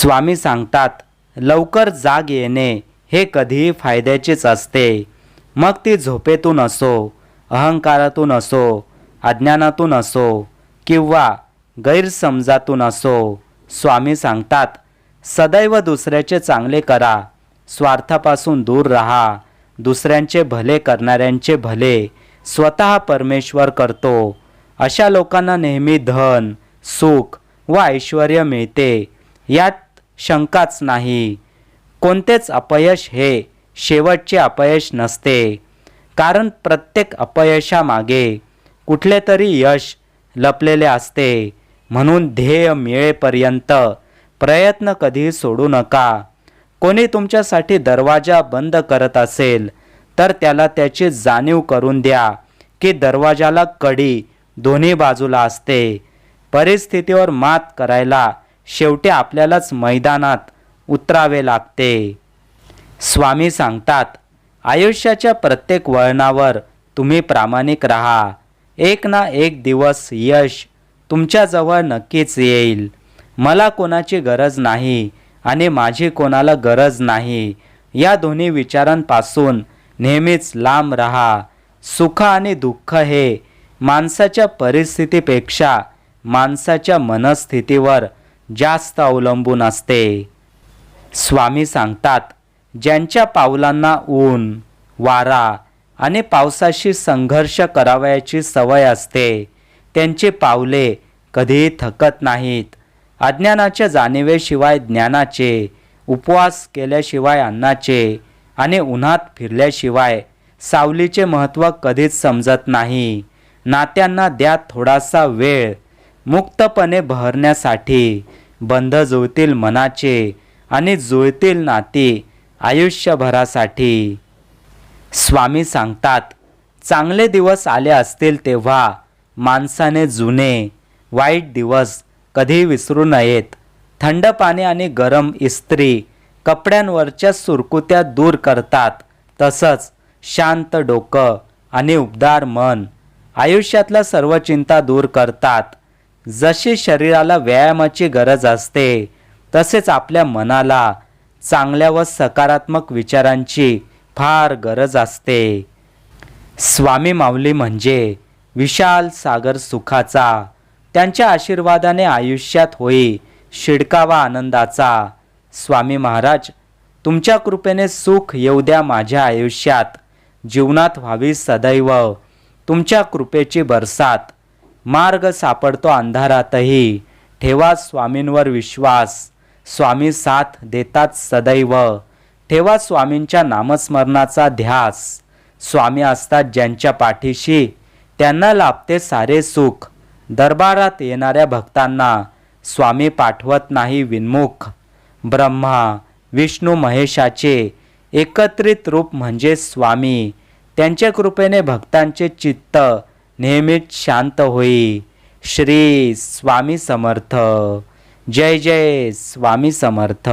स्वामी सांगतात लवकर जाग येणे हे कधीही फायद्याचेच असते. मग ती झोपेतून असो अहंकारातून असो अज्ञानातून असो किंवा गैरसमजातून असो स्वामी सांगतात सदैव दुसऱ्याचे चांगले करा स्वार्थापासून दूर राहा दुसऱ्यांचे भले करणाऱ्यांचे भले स्वतः परमेश्वर करतो. अशा लोकांना नेहमी धन सुख व ऐश्वर मिळते. यात शंकाच नाही. कोणतेच अपयश हे शेवटचे अपयश नसते. कारण प्रत्येक अपयशामागे कुठले तरी यश लपलेले असते. म्हणून ध्येय मिळेपर्यंत प्रयत्न कधी सोडू नका. कोणी तुमच्यासाठी दरवाजा बंद करत असेल तर त्याला त्याची जाणीव करून द्या की दरवाजाला कडी दोन्ही बाजूला असते. परिस्थितीवर मात करायला शेवटी आपल्यालाच मैदानात उतरावे लागते. स्वामी सांगतात आयुष्याच्या प्रत्येक वळणावर तुम्ही प्रामाणिक राहा. एक ना एक दिवस यश तुमच्याजवळ नक्कीच येईल. मला कोणाची गरज नाही आणि माझी कोणाला गरज नाही. या दोन्ही विचारांपासून नेहमीच लांब राहा. सुख आणि दुःख हे माणसाच्या परिस्थितीपेक्षा माणसाच्या मनस्थितीवर जास्त अवलंबून असते. स्वामी सांगतात ज्यांच्या पावलांना ऊन वारा आणि पावसाशी संघर्ष करावयाची सवय असते त्यांचे पावले कधीही थकत नाहीत. अज्ञानाच्या जाणीवेशिवाय ज्ञानाचे उपवास केल्याशिवाय अन्नाचे आणि उन्हात फिरल्याशिवाय सावलीचे महत्त्व कधीच समजत नाही. नात्यांना द्या थोडासा वेळ मुक्तपणे बहरण्यासाठी बंध जुळतील मनाचे आणि जुळतील नाती आयुष्यभरासाठी. स्वामी सांगतात चांगले दिवस आले असतील तेव्हा माणसाने जुने वाईट दिवस कधी विसरू नयेत. थंड पाणी आणि गरम इस्त्री कपड्यांवरच्या सुरकुत्या दूर करतात. तसंच शांत डोकं आणि उबदार मन आयुष्यातल्या सर्व चिंता दूर करतात. जशी शरीराला व्यायामाची गरज असते तसेच आपल्या मनाला चांगल्या व सकारात्मक विचारांची फार गरज असते. स्वामी माऊली म्हणजे विशाल सागर सुखाचा त्यांच्या आशीर्वादाने आयुष्यात होई शिडकावा आनंदाचा. स्वामी महाराज तुमच्या कृपेने सुख येऊ द्या माझ्या आयुष्यात जीवनात व्हावी सदैव तुमच्या कृपेची बरसात. मार्ग सापडतो अंधारातही. ठेवा स्वामींवर विश्वास. स्वामी साथ देतात सदैव. ठेवा स्वामींच्या नामस्मरणाचा ध्यास. स्वामी असतात ज्यांच्या पाठीशी. त्यांना लाभते सारे सुख. दरबारात येणाऱ्या भक्तांना स्वामी पाठवत नाही विन्मुख. ब्रह्मा विष्णू महेशाचे एकत्रित रूप म्हणजे स्वामी. त्यांच्या कृपेने भक्तांचे चित्त नेहमीच शांत होई. श्री स्वामी समर्थ. जय जय स्वामी समर्थ.